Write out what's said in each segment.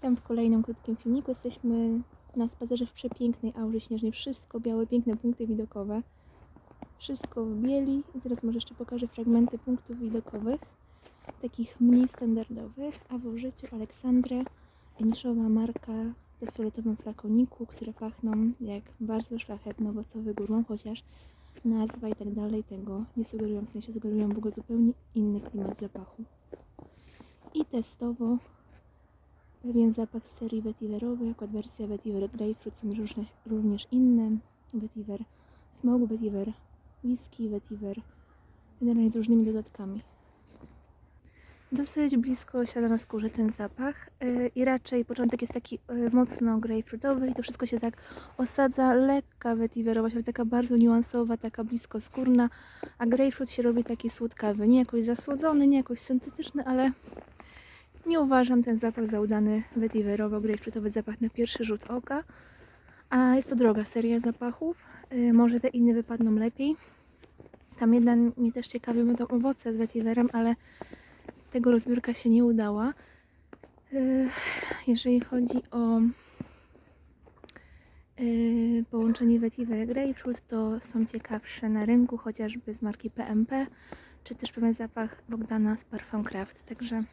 Witam w kolejnym krótkim filmiku. Jesteśmy na spacerze w przepięknej aurze śnieżnej. Wszystko białe, piękne punkty widokowe. Wszystko w bieli. Zaraz może jeszcze pokażę fragmenty punktów widokowych. Takich mniej standardowych. A w użyciu Aleksandrę, niszowa marka w fioletowym flakoniku, które pachną jak bardzo szlachetny owocowy górą, chociaż nazwa i tak dalej tego nie sugerują, w sensie sugerują w ogóle zupełnie inny klimat zapachu. I testowo pewien zapach serii vetiverowej, jako wersja vetiver grapefruit są różne, również inne, vetiver smoke, vetiver whisky, vetiver generalnie z różnymi dodatkami. Dosyć blisko siada na skórze ten zapach yy, i raczej początek jest taki yy, mocno grapefruitowy i to wszystko się tak osadza, lekka vetiverowość, ale taka bardzo niuansowa, taka blisko skórna, a grapefruit się robi taki słodkawy, nie jakoś zasłodzony, nie jakoś syntetyczny, ale nie uważam ten zapach za udany vetiverowo-grapefruitowy zapach na pierwszy rzut oka. A jest to droga seria zapachów. Yy, może te inne wypadną lepiej. Tam jeden mnie też ciekawił, będą owoce z vetiverem, ale tego rozbiórka się nie udała. Yy, jeżeli chodzi o yy, połączenie vetiver grapefruit, to są ciekawsze na rynku, chociażby z marki PMP, czy też pewien zapach Bogdana z Parfum Craft. Także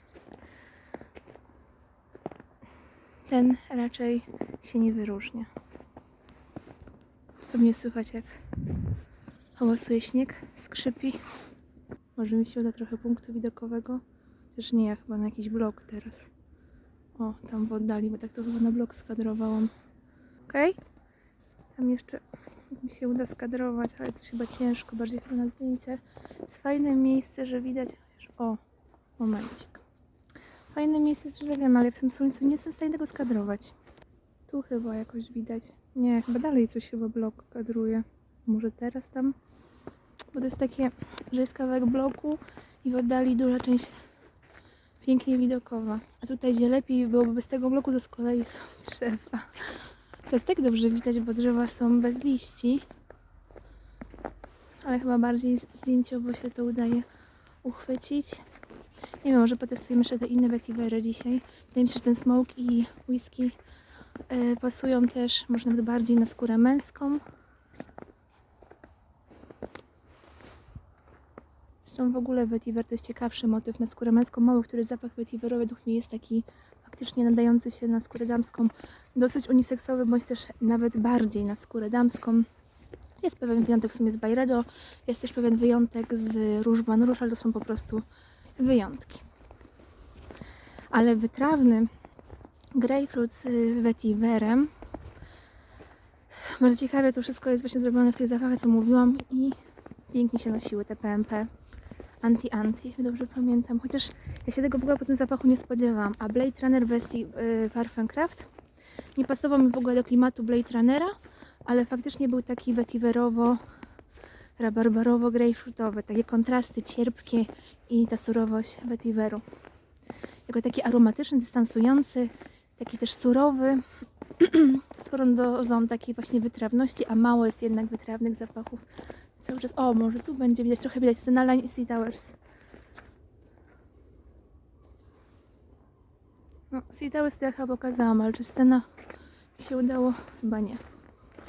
ten raczej się nie wyróżnia. Pewnie słychać jak hałasuje śnieg, skrzypi. Może mi się uda trochę punktu widokowego. Chociaż nie, ja chyba na jakiś blok teraz. O, tam w oddali, bo tak to chyba na blok skadrowałam. Okej? Tam jeszcze mi się uda skadrować, ale coś chyba ciężko, bardziej chyba na zdjęcie. Jest fajne miejsce, że widać. O, momencik. Fajne miejsce z drzewem, ale w tym słońcu nie jestem w stanie tego skadrować. Tu chyba jakoś widać. Nie, chyba dalej coś chyba blok kadruje. Może teraz tam? Bo to jest takie, że jest kawałek bloku i w oddali duża część pięknie widokowa. A tutaj, gdzie lepiej byłoby bez tego bloku, to z kolei są drzewa. To jest tak dobrze widać, bo drzewa są bez liści. Ale chyba bardziej zdjęciowo się to udaje uchwycić. Nie wiem, może potestujemy jeszcze te inne vetivery dzisiaj. Wydaje mi się, że ten smoke i whisky e, pasują też może nawet bardziej na skórę męską. Zresztą w ogóle vetiver to jest ciekawszy motyw na skórę męską. Mały, który zapach vetiverowy według mnie jest taki faktycznie nadający się na skórę damską. Dosyć uniseksowy, bądź też nawet bardziej na skórę damską. Jest pewien wyjątek w sumie z Byredo, jest też pewien wyjątek z Rouge Blanc Rouge, ale to są po prostu wyjątki. Ale wytrawny grapefruit z vetiverem. Bardzo ciekawie to wszystko jest właśnie zrobione w tych zapachach, co mówiłam i pięknie się nosiły te PMP anti-anti, dobrze pamiętam. Chociaż ja się tego w ogóle po tym zapachu nie spodziewałam. A Blade Runner wersji yy, Parfum Craft nie pasował mi w ogóle do klimatu Blade Runnera, ale faktycznie był taki vetiverowo rabarbarowo grapefruitowy, takie kontrasty cierpkie i ta surowość vetiveru. Jako taki aromatyczny, dystansujący, taki też surowy, sporą dozą takiej właśnie wytrawności, a mało jest jednak wytrawnych zapachów. Cały czas, o może tu będzie widać, trochę widać Stena Line i Sea Towers. No, Sea Towers to ja chyba pokazałam, ale czy Stena mi się udało? Chyba nie.